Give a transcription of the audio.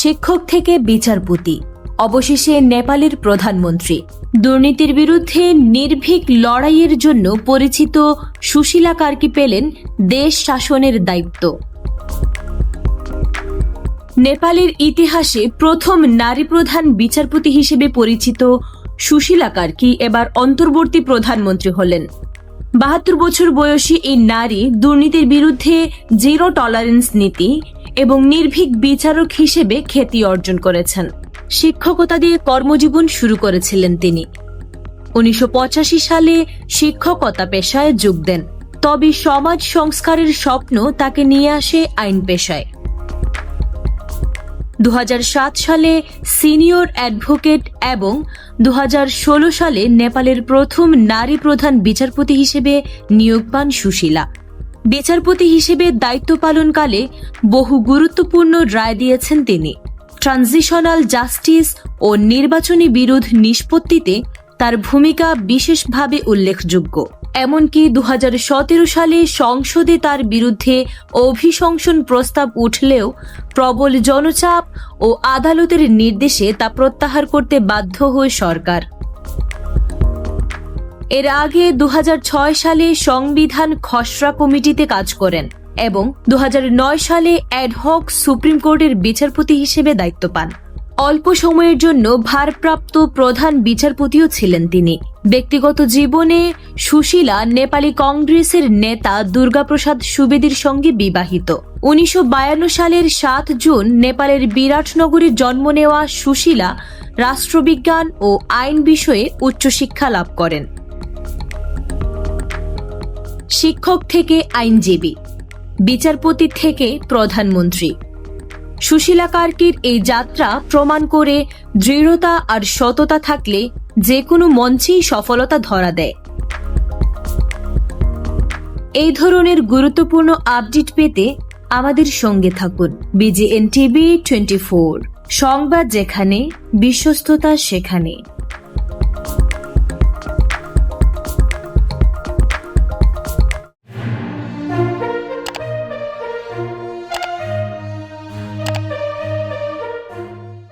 শিক্ষক থেকে বিচারপতি, অবশেষে নেপালের প্রধানমন্ত্রী। দুর্নীতির বিরুদ্ধে নির্ভীক লড়াইয়ের জন্য পরিচিত সুশীলা কার্কি পেলেন দেশ শাসনের দায়িত্ব। নেপালের ইতিহাসে প্রথম নারী প্রধান বিচারপতি হিসেবে পরিচিত সুশীলা কার্কি এবার অন্তর্বর্তী প্রধানমন্ত্রী হলেন। বাহাত্তর বছর বয়সী এই নারী দুর্নীতির বিরুদ্ধে জিরো টলারেন্স নীতি এবং নির্ভীক বিচারক হিসেবে খ্যাতি অর্জন করেছেন। শিক্ষকতা দিয়ে কর্মজীবন শুরু করেছিলেন তিনি। উনিশশো পঁচাশি সালে শিক্ষকতা পেশায় যোগ দেন। তবে সমাজ সংস্কারের স্বপ্ন তাকে নিয়ে আসে আইন পেশায়। দু হাজার সাত সালে সিনিয়র অ্যাডভোকেট এবং দু হাজার ষোলো সালে নেপালের প্রথম নারী প্রধান বিচারপতি হিসেবে নিয়োগ পান সুশীলা। বিচারপতি হিসেবে দায়িত্ব পালনকালে বহু গুরুত্বপূর্ণ রায় দিয়েছেন তিনি। ট্রানজিশনাল জাস্টিস ও নির্বাচনী বিরোধ নিষ্পত্তিতে তার ভূমিকা বিশেষভাবে উল্লেখযোগ্য। এমনকি দু হাজার সতেরো সালে সংসদে তার বিরুদ্ধে অভিশংসন প্রস্তাব উঠলেও প্রবল জনচাপ ও আদালতের নির্দেশে তা প্রত্যাহার করতে বাধ্য হয় সরকার। এর আগে দু হাজার ছয় সালে সংবিধান খসড়া কমিটিতে কাজ করেন এবং দু হাজার নয় সালে অ্যাডহক সুপ্রিম কোর্টের বিচারপতি হিসেবে দায়িত্ব পান। অল্প সময়ের জন্য ভারপ্রাপ্ত প্রধান বিচারপতিও ছিলেন তিনি। ব্যক্তিগত জীবনে সুশীলা নেপালি কংগ্রেসের নেতা দুর্গাপ্রসাদ সুবেদীর সঙ্গে বিবাহিত। উনিশশো বায়ান্ন সালের সাত জুন নেপালের বিরাটনগরে জন্ম নেওয়া সুশীলা রাষ্ট্রবিজ্ঞান ও আইন বিষয়ে উচ্চশিক্ষা লাভ করেন। শিক্ষক থেকে আইনজীবী, বিচারপতি থেকে প্রধানমন্ত্রী। সুশীলা কার্কির এই যাত্রা প্রমাণ করে দৃঢ়তা আর সততা থাকলে যে কোনো মঞ্চেই সফলতা ধরা দেয়। এই ধরনের গুরুত্বপূর্ণ আপডেট পেতে আমাদের সঙ্গে থাকুন বিজিএন টিভি টোয়েন্টি ফোর, সংবাদ যেখানে, বিশ্বস্ততা সেখানে।